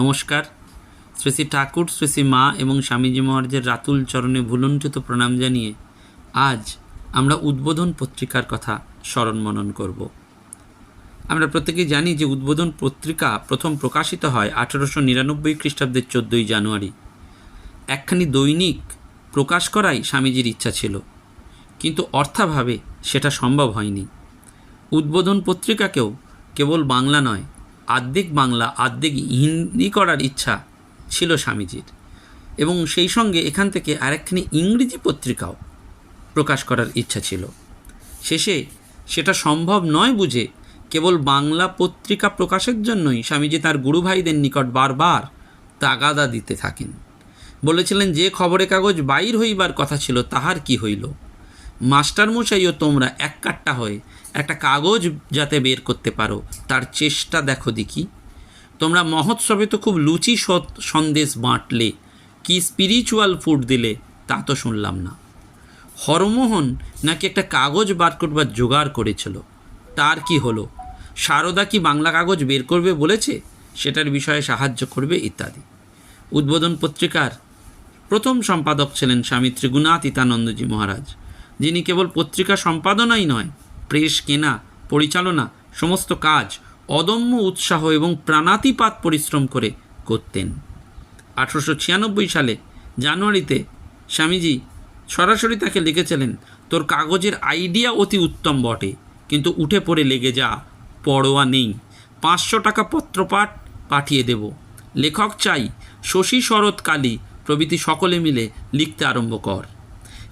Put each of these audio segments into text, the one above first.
নমস্কার। শ্রী শ্রী ঠাকুর, শ্রী শ্রী মা এবং স্বামীজি মহারাজের রাতুল চরণে ভুলুণ্ঠিত প্রণাম জানিয়ে আজ আমরা উদ্বোধন পত্রিকার কথা স্মরণ মনন করব। আমরা প্রত্যেকেই জানি যে উদ্বোধন পত্রিকা প্রথম প্রকাশিত হয় আঠেরোশো নিরানব্বই খ্রিস্টাব্দের চোদ্দোই জানুয়ারি। একখানি দৈনিক প্রকাশ করাই স্বামীজির ইচ্ছা ছিল, কিন্তু অর্থাভাবে সেটা সম্ভব হয়নি। উদ্বোধন পত্রিকাকেও কেবল বাংলা নয় আর্ধেক বাংলা আর্ধেক হিন্দি করার ইচ্ছা ছিল স্বামীজির। এবং সেই সঙ্গে এখান থেকে আরেকখানি ইংরেজি পত্রিকাও প্রকাশ করার ইচ্ছা ছিল। শেষে সেটা সম্ভব নয় বুঝে কেবল বাংলা পত্রিকা প্রকাশের জন্যই স্বামীজি তার গুরুভাইদের নিকট বারবার তাগাদা দিতে থাকেন। বলেছিলেন, যে খবরের কাগজ বাইর হইবার কথা ছিল তাহার কি হইল? মাস্টারমশাইও তোমরা এক কাট্টা হয়ে একটা কাগজ যাতে বের করতে পারো, তার চেষ্টা দেখো দেখি। তোমরা মহোৎসবে তো খুব লুচি সন্দেশ বাঁটলে, কি স্পিরিচুয়াল ফুড দিলে তা তো শুনলাম না। হরমোহন নাকি একটা কাগজ বার করবার জোগাড় করেছিল, তার কি হলো? সারদা কি বাংলা কাগজ বের করবে বলেছে? সেটার বিষয়ে সাহায্য করবে ইত্যাদি। উদ্বোধন পত্রিকার প্রথম সম্পাদক ছিলেন স্বামী ত্রিগুণাতীতানন্দজি মহারাজ। যিনি কেবল পত্রিকা সম্পাদনাই নয়, প্রেস, কেনা, পরিচালনা, সমস্ত কাজ, অদম্য উৎসাহ এবং প্রাণাতিপাত পরিশ্রম করে করতেন। আঠারোশো ছিয়ানব্বই সালে, জানুয়ারিতে, স্বামীজি সরাসরি তাকে লিখেছিলেন, তোর কাগজের আইডিয়া অতি উত্তম বটে, কিন্তু উঠে পড়ে লেগে যা, পড়োয়া নেই। পাঁচশো টাকা পত্রপাঠ পাঠিয়ে দেব। লেখক চাই, শশী শরৎ কালী প্রভৃতি সকলে মিলে লিখতে আরম্ভ কর।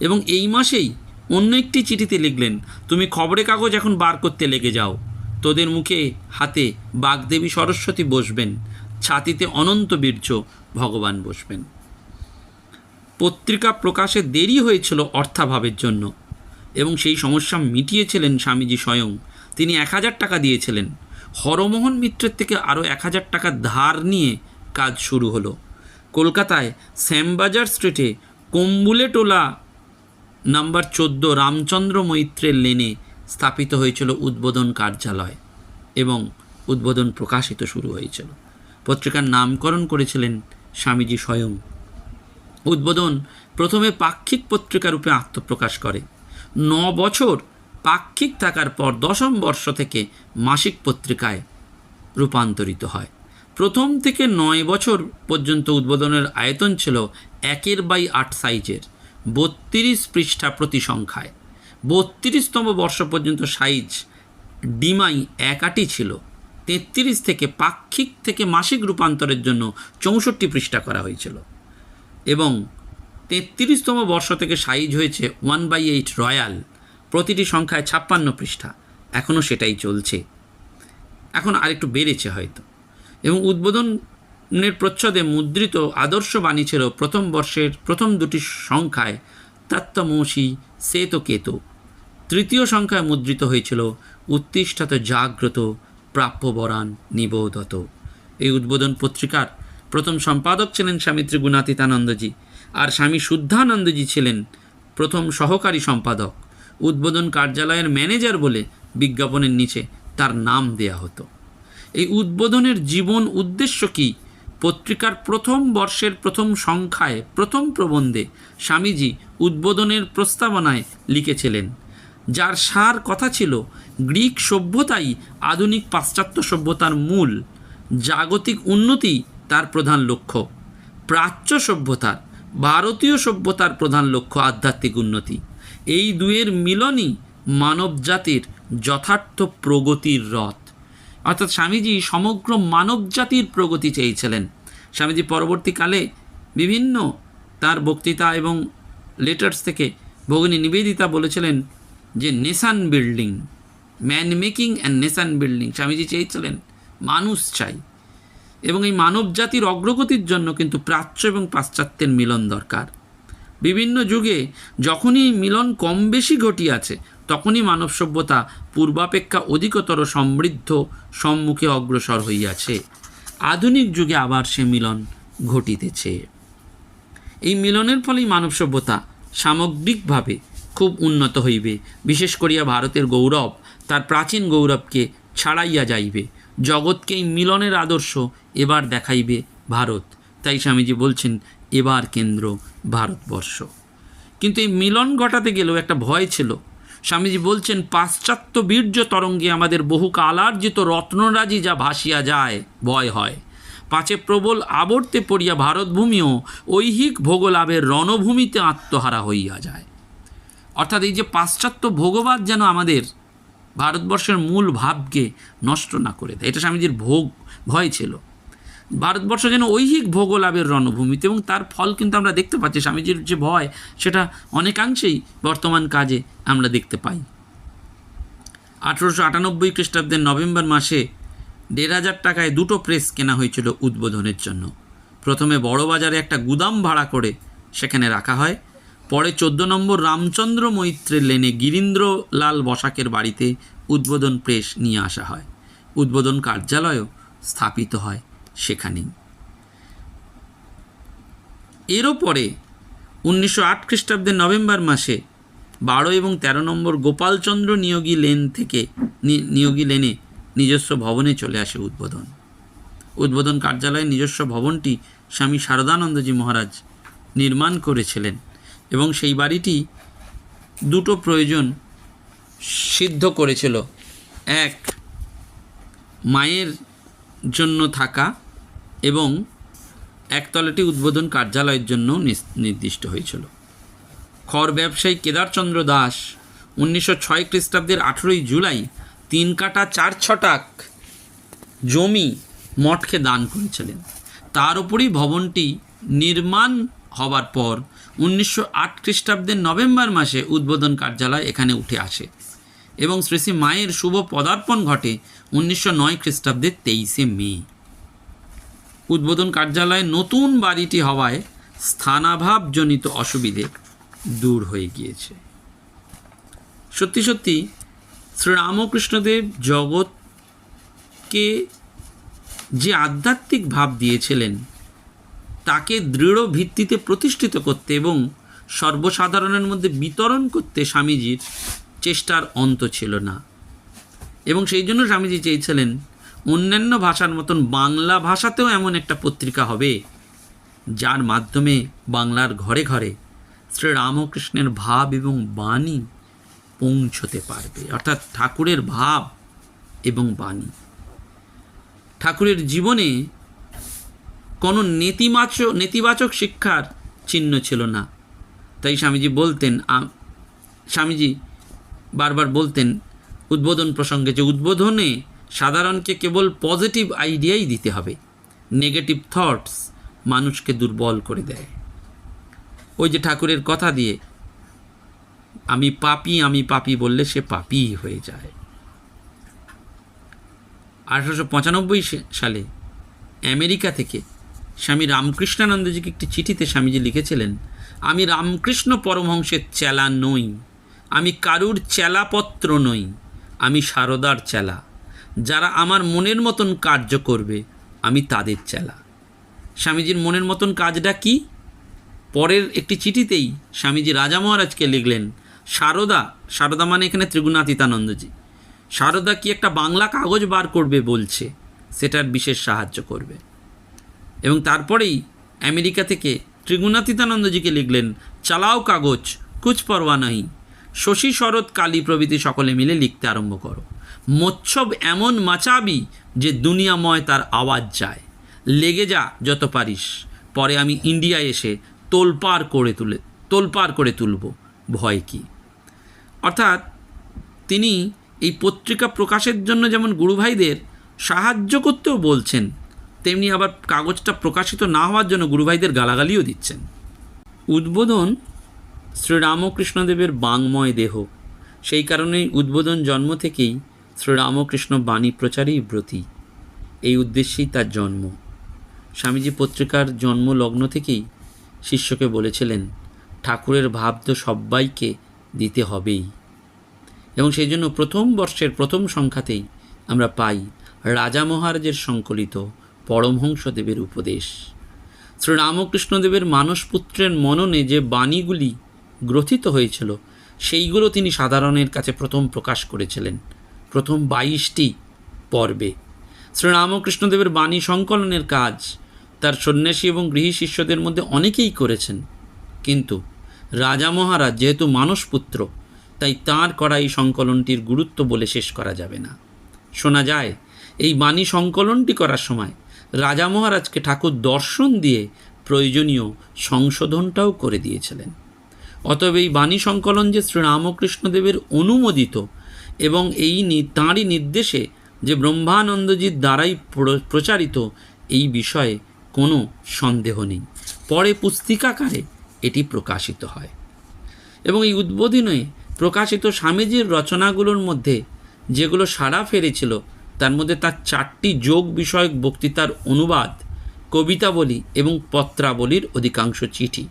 এবং এই মাসেই অন্য একটি চিঠিতে লিখলেন, তুমি খবরের কাগজ এখন বার করতে লেগে যাও। তোদের মুখে হাতে বাগদেবী সরস্বতী বসবেন, ছাতিতে অনন্ত বীর্য ভগবান বসবেন। পত্রিকা প্রকাশে দেরি হয়েছিল অর্থাভাবের জন্য, এবং সেই সমস্যা মিটিয়েছিলেন স্বামীজি স্বয়ং। তিনি এক হাজার টাকা দিয়েছিলেন। হরমোহন মিত্রের থেকে আরও এক হাজার টাকা ধার নিয়ে কাজ শুরু হলো। কলকাতায় শ্যামবাজার স্ট্রিটে কম্বুলেটোলা নাম্বার চোদ্দ, রামচন্দ্র মৈত্রের লেনে স্থাপিত হয়েছিল উদ্বোধন কার্যালয় এবং উদ্বোধন প্রকাশিত শুরু হয়েছিল। পত্রিকার নামকরণ করেছিলেন স্বামীজি স্বয়ং। উদ্বোধন প্রথমে পাক্ষিক পত্রিকা রূপে আত্মপ্রকাশ করে। ন বছর পাক্ষিক থাকার পর দশম বর্ষ থেকে মাসিক পত্রিকায় রূপান্তরিত হয়। প্রথম থেকে নয় বছর পর্যন্ত উদ্বোধনের আয়তন ছিল একের বাই আট সাইজের। বত্রিশ পৃষ্ঠা প্রতি সংখ্যায় বত্রিশতম বর্ষ পর্যন্ত সাইজ ডিমাই এক আটই ছিল। তেত্রিশ থেকে পাক্ষিক থেকে মাসিক রূপান্তরের জন্য চৌষট্টি পৃষ্ঠা করা হয়েছিল। এবং তেত্রিশতম বর্ষ থেকে সাইজ হয়েছে ওয়ান বাই এইট রয়্যাল। প্রতিটি সংখ্যায় ছাপ্পান্ন পৃষ্ঠা। এখনও সেটাই চলছে। এখন আরেকটু বেড়েছে হয়তো। এবং উদ্বোধনের প্রচ্ছদে মুদ্রিত আদর্শ বাণী ছিল প্রথম বর্ষের প্রথম দুটি সংখ্যায় তত্ত্বমসি শ্বেত কেতু তৃতীয় সংখ্যায় মুদ্রিত হয়েছিল উত্তিষ্ঠাত জাগ্রত প্রাপ্যবরান নিবোধত এই উদ্বোধন পত্রিকার প্রথম সম্পাদক ছিলেন স্বামী ত্রিগুণাতীতানন্দজি আর স্বামী শুদ্ধানন্দজি ছিলেন প্রথম সহকারী সম্পাদক। উদ্বোধন কার্যালয়ের ম্যানেজার বলে বিজ্ঞাপনের নিচে তার নাম দেয়া হতো। এই উদ্বোধনের জীবন উদ্দেশ্য কি পত্রিকার প্রথম বর্ষের প্রথম সংখ্যায়, প্রথম প্রবন্ধে স্বামীজি উদ্বোধনের প্রস্তাবনায় লিখেছিলেন, যার সার কথা ছিল, গ্রিক সভ্যতাই আধুনিক পাশ্চাত্য সভ্যতার মূল, জাগতিক উন্নতি তার প্রধান লক্ষ্য, প্রাচ্য সভ্যতার, ভারতীয় সভ্যতার প্রধান লক্ষ্য আধ্যাত্মিক উন্নতি। এই দুয়ের মিলনই মানবজাতির যথার্থ প্রগতির রথ। অর্থাৎ স্বামীজি সমগ্র মানবজাতির প্রগতি চেয়েছিলেন। স্বামীজি পরবর্তীকালে বিভিন্ন তার বক্তৃতা এবং লেটার্স থেকে ভগিনী নিবেদিতা বলেছিলেন যে nation building man making and nation building Swamiji চেয়েছিলেন, মানুষ চাই। এবং এই মানব জাতির অগ্রগতির জন্য কিন্তু প্রাচ্য এবং পাশ্চাত্যের মিলন দরকার। বিভিন্ন যুগে যখনই মিলন কম বেশি ঘটিয়াছে তখনই মানব সভ্যতা পূর্বাপেক্ষা অধিকতর সমৃদ্ধ সম্মুখে অগ্রসর হইয়াছে। আধুনিক যুগে আবার সে মিলন ঘটিতেছে। এই মিলনের ফলেই মানব সভ্যতা সামগ্রিকভাবে খুব উন্নত হইবে। বিশেষ করিয়া ভারতের গৌরব, তার প্রাচীন গৌরবকে ছাড়াইয়া যাইবে। জগৎকে এই মিলনের আদর্শ এবার দেখাইবে ভারত। তাই স্বামীজি বলছেন, এবার কেন্দ্র ভারতবর্ষ। কিন্তু এই মিলন ঘটাতে গেলেও একটা ভয় ছিল। স্বামীজি বলছেন, পাশ্চাত্য বীর্য তরঙ্গে আমাদের বহু কালার্জিত রত্নরাজি যা ভাসিয়া যায়, ভয় হয়। পাঁচে প্রবল আবর্তে পড়িয়া ভারতভূমিও ঐহিক ভোগলাভের রণভূমিতে আত্মহারা হইয়া যায়। অর্থাৎ এই যে পাশ্চাত্য ভোগবাদ যেন আমাদের ভারতবর্ষের মূল ভাবকে নষ্ট না করে দেয়, এটা স্বামীজির ভোগ, ভয় ছিল। ভারতবর্ষ যেন ঐহিক ভোগলাভের রণভূমিতে এবং তার ফল কিন্তু আমরা দেখতে পাচ্ছি, স্বামীজির যে ভয়, সেটা অনেকাংশেই বর্তমান কাজে আমরা দেখতে পাই। আঠেরোশো আটানব্বই খ্রিস্টাব্দের নভেম্বর মাসে দেড় হাজার টাকায় দুটো প্রেস কেনা হয়েছিল উদ্বোধনের জন্য। প্রথমে বড়বাজারে একটা গুদাম ভাড়া করে সেখানে রাখা হয়, পরে চোদ্দ নম্বর রামচন্দ্র মৈত্রের লেনে গিরীন্দ্রলাল বসাকের বাড়িতে উদ্বোধন প্রেস নিয়ে আসা হয়। উদ্বোধন কার্যালয়ও স্থাপিত হয়। সেখানেই। এরও পরে উনিশশো আট খ্রিস্টাব্দের নভেম্বর মাসে বারো এবং ১৩ নম্বর গোপালচন্দ্র নিয়োগী লেন থেকে নিয়োগী লেনে নিজস্ব ভবনে চলে আসে উদ্বোধন। উদ্বোধন কার্যালয়ের নিজস্ব ভবনটি স্বামী শারদানন্দজি মহারাজ নির্মাণ করেছিলেন এবং সেই বাড়িটি দুটো প্রয়োজন সিদ্ধ করেছিল। এক, মায়ের জন্য থাকা এবং একতলাটি উদ্বোধন কার্যালয়ের জন্য নির্দিষ্ট হয়েছিল। খড় ব্যবসায়ী কেদারচন্দ্র দাস উনিশশো ছয় খ্রিস্টাব্দের আঠেরোই জুলাই তিন কাটা চার ছটাক জমি মঠকে দান করেছিলেন। তার উপরই ভবনটি নির্মাণ হবার পর উনিশশো আট খ্রিস্টাব্দের নভেম্বর মাসে উদ্বোধন কার্যালয় এখানে উঠে আসে এবং শ্রী মায়ের শুভ পদার্পণ ঘটে উনিশশো নয় খ্রিস্টাব্দের তেইশে মে। উদ্বোধন কার্যালয়ে নতুন বাড়িটি হওয়ায় স্থানাভাবজনিত অসুবিধে দূর হয়ে গিয়েছে। সত্যি সত্যি শ্রীরামকৃষ্ণদেব জগৎকে যে আধ্যাত্মিক ভাব দিয়েছিলেন, তাকে দৃঢ় ভিত্তিতে প্রতিষ্ঠিত করতে এবং সর্বসাধারণের মধ্যে বিতরণ করতে স্বামীজির চেষ্টার অন্ত ছিল না। এবং সেই জন্য স্বামীজি চেয়েছিলেন, অন্যান্য ভাষার মতন বাংলা ভাষাতেও এমন একটা পত্রিকা হবে, যার মাধ্যমে বাংলার ঘরে ঘরে শ্রীরামকৃষ্ণের ভাব এবং বাণী পৌঁছতে পারবে। অর্থাৎ ঠাকুরের ভাব এবং বাণী। ঠাকুরের জীবনে কোনো নেতিবাচক নেতিবাচক শিক্ষার চিহ্ন ছিল না। তাই স্বামীজি বলতেন স্বামীজি বারবার বলতেন উদ্বোধন প্রসঙ্গে যে উদ্বোধনে সাধারণকে কেবল পজিটিভ আইডিয়াই দিতে হবে, নেগেটিভ থটস মানুষকে দুর্বল করে দেয়। ওই যে ঠাকুরের কথা দিয়ে, আমি পাপি আমি পাপি বললে সে পাপি হয়ে যায়। আঠারোশো পঁচানব্বই সালে আমেরিকা থেকে স্বামী রামকৃষ্ণানন্দজিকে একটি চিঠিতে স্বামীজি লিখেছিলেন, আমি রামকৃষ্ণ পরমহংসের চেলা নই, আমি কারুর চেলাপত্র নই। আমি সারদার চেলা। যারা আমার মনের মতন কার্য করবে, আমি তাদের চেলা। স্বামীজির মনের মতন কাজটা কি? পরের একটি চিঠিতেই স্বামীজি রাজা মহারাজকে লিখলেন, সারদা সারদা মানে এখানে ত্রিগুণাতীতানন্দজি। সারদা কি একটা বাংলা কাগজ বার করবে বলছে, সেটার বিশেষ সাহায্য করবে। এবং তারপরেই আমেরিকা থেকে ত্রিগুণাতীতানন্দজিকে লিখলেন, চালাও কাগজ কুচ পরোয়া নাই শশী শরৎ, কালী প্রভৃতি সকলে মিলে লিখতে আরম্ভ করো। মোচ্ছব এমন মাচাবি যে দুনিয়াময় তার আওয়াজ যায়। লেগে যা যত পারিস, পরে আমি ইন্ডিয়ায় এসে তোলপাড় করে তুলে তোলপাড় করে তুলব। ভয় কি? অর্থাৎ তিনি এই পত্রিকা প্রকাশের জন্য যেমন গুরুভাইদের সাহায্য করতেও বলছেন, তেমনি আবার কাগজটা প্রকাশিত না হওয়ার জন্য গুরুভাইদের গালাগালিও দিচ্ছেন। উদ্বোধন শ্রীরামকৃষ্ণদেবের বাংময় দেহ। সেই কারণেই উদ্বোধন জন্ম থেকেই শ্রীরামকৃষ্ণ বাণী প্রচারেই ব্রতী। এই উদ্দেশ্যেই তার জন্ম। স্বামীজি পত্রিকার জন্ম লগ্ন থেকেই শিষ্যকে বলেছিলেন, ঠাকুরের ভাব তো সব্বাইকে দিতে হবেই। এবং সেই জন্য প্রথম বর্ষের প্রথম সংখ্যাতেই আমরা পাই রাজা মহারাজের সংকলিত পরমহংসদেবের উপদেশ। শ্রীরামকৃষ্ণদেবের মানসপুত্রের মননে যে বাণীগুলি গ্রথিত হয়েছিল। সেইগুলো তিনি সাধারণের কাছে প্রথম প্রকাশ করেছিলেন। প্রথম বাইশটি পর্বে। শ্রীরামকৃষ্ণদেবের বাণী সংকলনের কাজ তার সন্ন্যাসী এবং গৃহী শিষ্যদের মধ্যে অনেকেই করেছেন। কিন্তু রাজা মহারাজ যেহেতু মানসপুত্র, তাই তাঁর করা এই সংকলনটির গুরুত্ব বলে শেষ করা যাবে না। শোনা যায়, এই বাণী সংকলনটি করার সময় রাজা মহারাজকে ঠাকুর দর্শন দিয়ে প্রয়োজনীয় সংশোধনটাও করে দিয়েছিলেন। অতএব এই বাণী সংকলন যে শ্রীরামকৃষ্ণদেবের অনুমোদিত এবং এই তাঁরই নির্দেশে যে ব্রহ্মানন্দজির দ্বারাই প্র- প্রচারিত এই বিষয়ে কোনো সন্দেহ নেই। পরে পুস্তিকাকারে এটি প্রকাশিত হয়। এবং এই উদ্বোধনে প্রকাশিত স্বামীজির রচনাগুলোর মধ্যে যেগুলো সাড়া ফেরেছিল তার মধ্যে তার চারটি যোগ বিষয়ক বক্তৃতার অনুবাদ, কবিতাবলী এবং পত্রাবলীর অধিকাংশ চিঠি।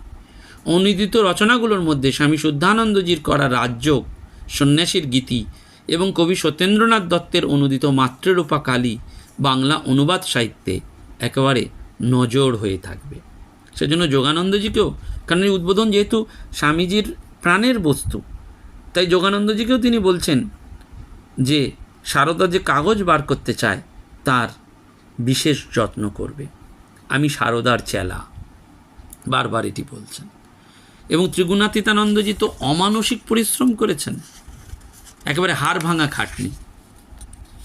অনুদিত রচনাগুলোর মধ্যে স্বামী শুদ্ধানন্দজির করা রাজযোগ, সন্ন্যাসীর গীতি এবং কবি সত্যেন্দ্রনাথ দত্তের অনুদিত মাতৃরূপা কালী বাংলা অনুবাদ সাহিত্যে একেবারে নজর হয়ে থাকবে। সেজন্য যোগানন্দজিকেও, কারণ এই উদ্বোধন যেহেতু স্বামীজির প্রাণের বস্তু, তাই যোগানন্দজিকেও তিনি বলছেন যে সারদা যে কাগজ বার করতে চায়, তার বিশেষ যত্ন করবে। আমি সারদার চেলা, বারবার এটি বলছেন। এবং ত্রিগুণাতীতানন্দজি তো অমানসিক পরিশ্রম করেছেন। একেবারে হাড় ভাঙা খাটনি।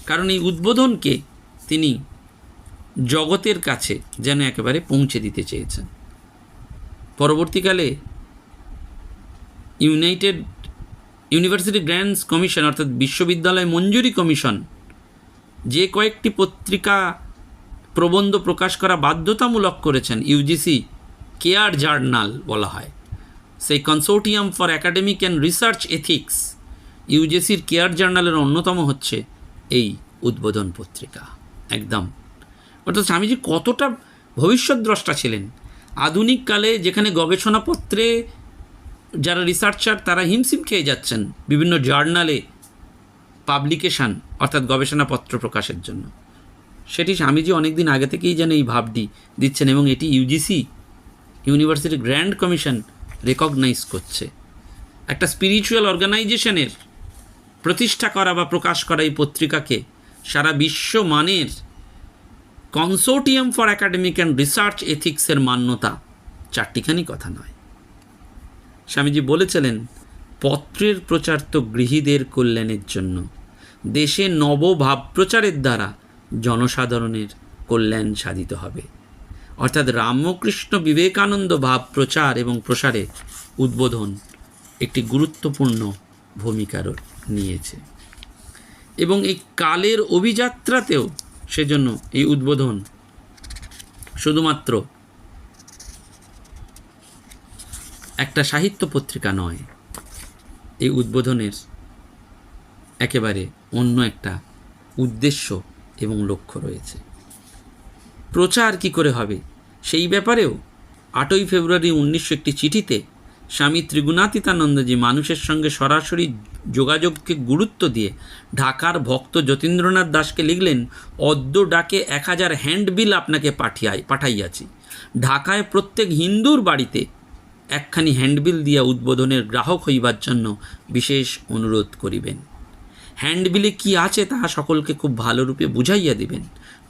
কারণ এই উদ্বোধনকে তিনি জগতের কাছে যেন একেবারে পৌঁছে দিতে চেয়েছেন। পরবর্তীকালে ইউনাইটেড ইউনিভার্সিটি গ্র্যান্ডস কমিশন অর্থাৎ বিশ্ববিদ্যালয় মঞ্জুরি কমিশন যে কয়েকটি পত্রিকা প্রবন্ধ প্রকাশ করা বাধ্যতামূলক করেছেন, ইউজিসি কেয়ার জার্নাল বলা হয়। সেই consortium for academic and research ethics ইউজিসির care জার্নালের অন্যতম হচ্ছে এই উদ্বোধন পত্রিকা। একদম। অর্থাৎ স্বামীজি কতটা ভবিষ্যৎদ্রষ্টা ছিলেন। আধুনিক কালে যেখানে গবেষণাপত্রে যারা রিসার্চার তারা হিমশিম খেয়ে যাচ্ছেন বিভিন্ন জার্নালে পাবলিকেশান অর্থাৎ গবেষণাপত্র প্রকাশের জন্য। সেটি স্বামীজি অনেক দিন আগে থেকেই যেন এই ভাবটি দিচ্ছেন এবং এটি UGC university grand commission recognise করছে। একটা স্পিরিচুয়াল অর্গানাইজেশনের প্রতিষ্ঠা করা বা প্রকাশ করা এই পত্রিকাকে সারা বিশ্ব মানের consortium for academic and research এথিক্সের মান্যতা চারটিখানি কথা নয়। স্বামীজি বলেছিলেন, পত্রের প্রচার তো গৃহীদের কল্যাণের জন্য। দেশে নবভাব প্রচারের দ্বারা জনসাধারণের কল্যাণ সাধিত হবে। অর্থাৎ রামকৃষ্ণ বিবেকানন্দ ভাব প্রচার এবং প্রসারে উদ্বোধন একটি গুরুত্বপূর্ণ ভূমিকা র- নিয়েছে। এবং এই কালের অভিযাত্রাতেও সেজন্য এই উদ্বোধন শুধুমাত্র একটা সাহিত্য পত্রিকা নয়, এই উদ্বোধনের একেবারে অন্য একটা উদ্দেশ্য এবং লক্ষ্য রয়েছে। প্রচার কি করে হবে? সেই ব্যাপারেও আটই ফেব্রুয়ারি উনিশশো একটি চিঠিতে স্বামী ত্রিগুণাতীতানন্দজি মানুষের সঙ্গে সরাসরি যোগাযোগকে গুরুত্ব দিয়ে ঢাকার ভক্ত যতীন্দ্রনাথ দাসকে লিখলেন, অদ্য ডাকে এক হাজার হ্যান্ডবিল আপনাকে পাঠিয়াই, পাঠাইয়াছি। ঢাকায় প্রত্যেক হিন্দুর বাড়িতে একখানি হ্যান্ডবিল দিয়া উদ্বোধনের গ্রাহক হইবার জন্য বিশেষ অনুরোধ করিবেন। হ্যান্ডবিলে কি আছে তাহা সকলকে খুব ভালোরূপে বুঝাইয়া দিবেন।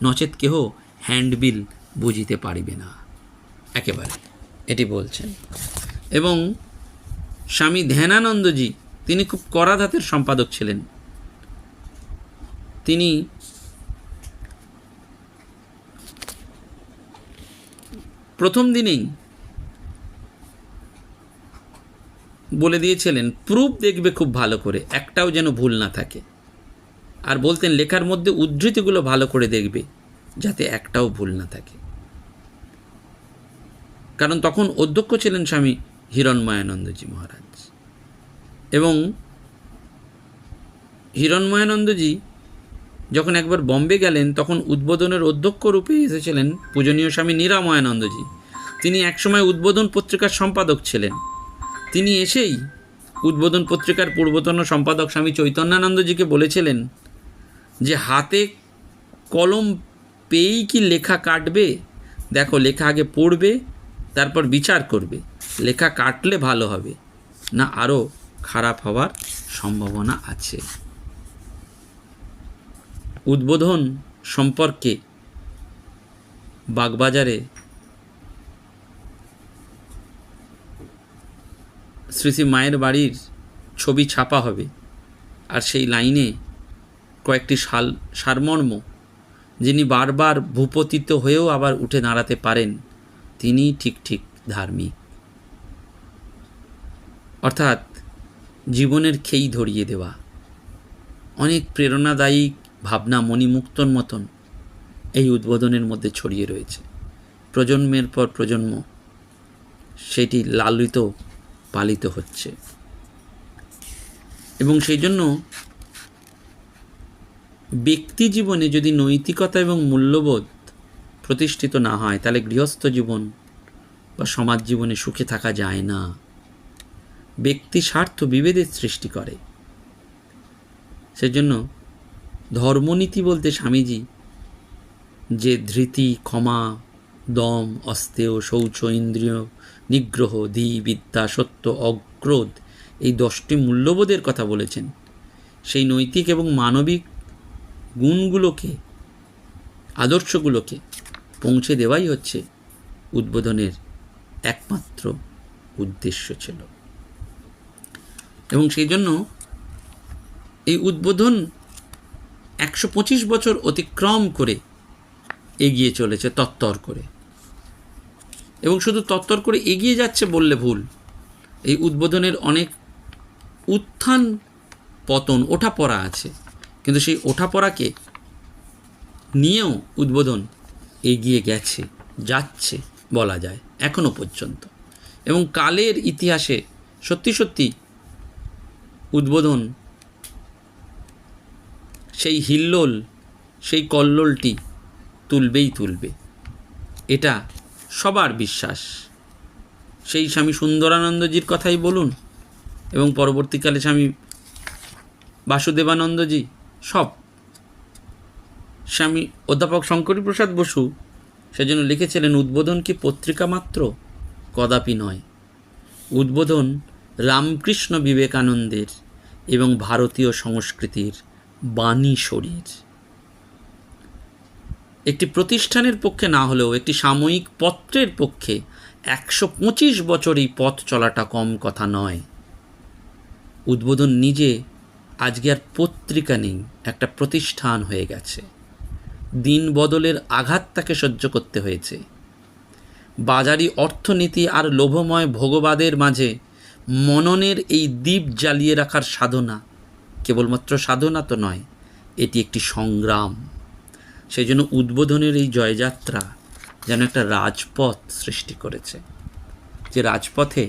নচেত কেহ হ্যান্ডবিল বুঝিতে পারিবে না। একেবারে, এটি বলছেন। এবং স্বামী ধ্যানানন্দজি, তিনি খুব করাধাতের সম্পাদক ছিলেন। তিনি প্রথম দিনেই বলে দিয়েছিলেন, প্রুফ দেখবে খুব ভালো করে, একটাও যেন ভুল না থাকে। আর বলতেন, লেখার মধ্যে উদ্ধৃতিগুলো ভালো করে দেখবে। যাতে একটাও ভুল না থাকে। কারণ তখন অধ্যক্ষ ছিলেন স্বামী হিরণময়ানন্দজি মহারাজ। এবং হিরণময়ানন্দজি যখন একবার বম্বে গেলেন, তখন উদ্বোধনের অধ্যক্ষ রূপে এসেছিলেন পূজনীয় স্বামী নিরাময়ানন্দজি। তিনি একসময় উদ্বোধন পত্রিকার সম্পাদক ছিলেন। তিনি এসেই উদ্বোধন পত্রিকার পূর্বতন সম্পাদক স্বামী চৈতন্যানন্দজিকে বলেছিলেন যে, হাতে কলম পেয়েই কি লেখা কাটবে? দেখো, লেখা আগে পড়বে, তারপর বিচার করবে। লেখা কাটলে ভালো হবে, না আরও খারাপ হওয়ার সম্ভাবনা আছে। উদ্বোধন সম্পর্কে বাগবাজারে শ্রী শ্রী মায়ের বাড়ির ছবি ছাপা হবে, আর সেই লাইনে কয়েকটি সাল সারমর্ম যিনি বারবার ভূপতিত হয়েও আবার উঠে দাঁড়াতে পারেন, তিনি ঠিক ঠিক ধার্মিক। অর্থাৎ জীবনের খেই ধরিয়ে দেওয়া। অনেক প্রেরণাদায়ী ভাবনা মণিমুক্তর মতন এই উদ্বোধনের মধ্যে ছড়িয়ে রয়েছে। প্রজন্মের পর প্রজন্ম সেটি লালিত, পালিত হচ্ছে। এবং সেই জন্য ব্যক্তি জীবনে যদি নৈতিকতা এবং মূল্যবোধ প্রতিষ্ঠিত না হয়, তাহলে গৃহস্থ জীবন বা সমাজ জীবনে সুখে থাকা যায় না। ব্যক্তি স্বার্থ বিভেদের সৃষ্টি করে। সেজন্য ধর্মনীতি বলতে স্বামীজি যে ধৃতি, ক্ষমা, দম অস্তেয় শৌচ, ইন্দ্রিয়, নিগ্রহ, ধি, বিদ্যা, সত্য অক্রোধ এই দশটি মূল্যবোধের কথা বলেছেন। সেই নৈতিক এবং মানবিক গুণগুলোকে, আদর্শগুলোকে পৌঁছে দেওয়াই হচ্ছে উদ্বোধনের একমাত্র উদ্দেশ্য ছিল। এবং সেই জন্য এই উদ্বোধন একশো পঁচিশ বছর অতিক্রম করে এগিয়ে চলেছে, তত্তর করে। এবং শুধু তত্তর করে এগিয়ে যাচ্ছে বললে ভুল, এই উদ্বোধনের অনেক উত্থান পতন ওঠা পড়া আছে। কিন্তু সেই ওঠা পড়াকে নিয়েও উদ্বোধন এগিয়ে গেছে, যাচ্ছে বলা যায় এখনও পর্যন্ত। এবং কালের ইতিহাসে সত্যি সত্যি উদ্বোধন সেই হিল্লোল, সেই কল্লোলটি তুলবেই তুলবে। এটা সবার বিশ্বাস। সেই স্বামী সুন্দরানন্দজির কথাই বলুন এবং পরবর্তীকালে স্বামী বাসুদেবানন্দজি সব। স্বামী অধ্যাপক শঙ্করী প্রসাদ বসু সেজন্য লিখেছিলেন, উদ্বোধন কি পত্রিকা মাত্র? কদাপি নয়। উদ্বোধন রামকৃষ্ণ বিবেকানন্দের এবং ভারতীয় সংস্কৃতির বাণী শরীর। একটি প্রতিষ্ঠানের পক্ষে না হলেও একটি সাময়িক পত্রের পক্ষে একশো পঁচিশ বছর এই পথ চলাটা কম কথা নয়। উদ্বোধন নিজে আজকে আর পত্রিকা নেই, একটা প্রতিষ্ঠান হয়ে গেছে। দিন বদলের আঘাত তাকে সহ্য করতে হয়েছে। বাজারি অর্থনীতি আর লোভময় ভোগবাদের মাঝে মননের এই দ্বীপ জ্বালিয়ে রাখার সাধনা কেবলমাত্র সাধনা তো নয়, এটি একটি সংগ্রাম। সেই জন্য উদ্বোধনের এই জয়যাত্রা যেন একটা রাজপথ সৃষ্টি করেছে, যে রাজপথে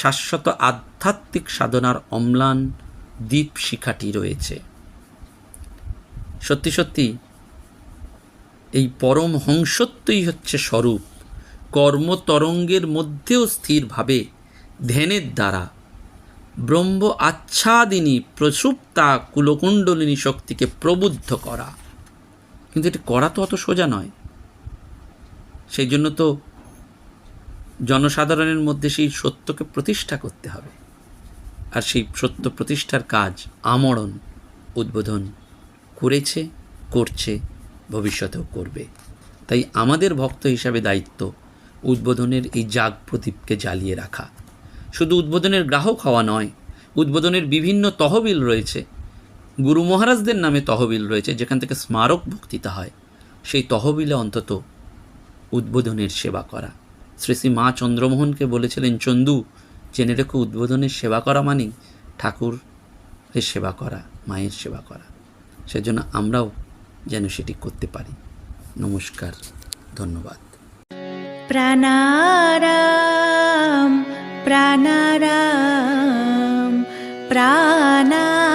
শাশ্বত আধ্যাত্মিক সাধনার অম্লান দ্বীপ শিখাটি রয়েছে। সত্যি সত্যি, এই পরম হংসত্বই হচ্ছে স্বরূপ। কর্মতরঙ্গের মধ্যেও স্থিরভাবে, ধ্যানের দ্বারা। ব্রহ্ম আচ্ছাদিনী প্রসুপ্তা কুলকুণ্ডলিনী শক্তিকে প্রবুদ্ধ করা। কিন্তু এটা করা তো অত সোজা নয়। সেই জন্য তো জনসাধারণের মধ্যে সেই সত্যকে প্রতিষ্ঠা করতে হবে। আর সেই সত্য প্রতিষ্ঠার কাজ, আমরণ, উদ্বোধন করেছে, করছে, ভবিষ্যতেও করবে। তাই আমাদের ভক্ত হিসাবে দায়িত্ব উদ্বোধনের এই জাগ প্রদীপকে জ্বালিয়ে রাখা। শুধু উদ্বোধনের গ্রাহক হওয়া নয়, উদ্বোধনের বিভিন্ন তহবিল রয়েছে। গুরু মহারাজদের নামে তহবিল রয়েছে, যেখান থেকে স্মারক বক্তৃতা হয়। সেই তহবিলে অন্তত উদ্বোধনের সেবা করা। শ্রী শ্রী মা চন্দ্রমোহনকে বলেছিলেন, চন্দু জেনে রেখো, উদ্বোধনের সেবা করা মানেই ঠাকুরের সেবা করা, মায়ের সেবা করা। সেজন্য আমরাও যেন সেটি করতে পারি। নমস্কার, ধন্যবাদ। প্রাণারাম প্রাণারাম প্রাণারাম।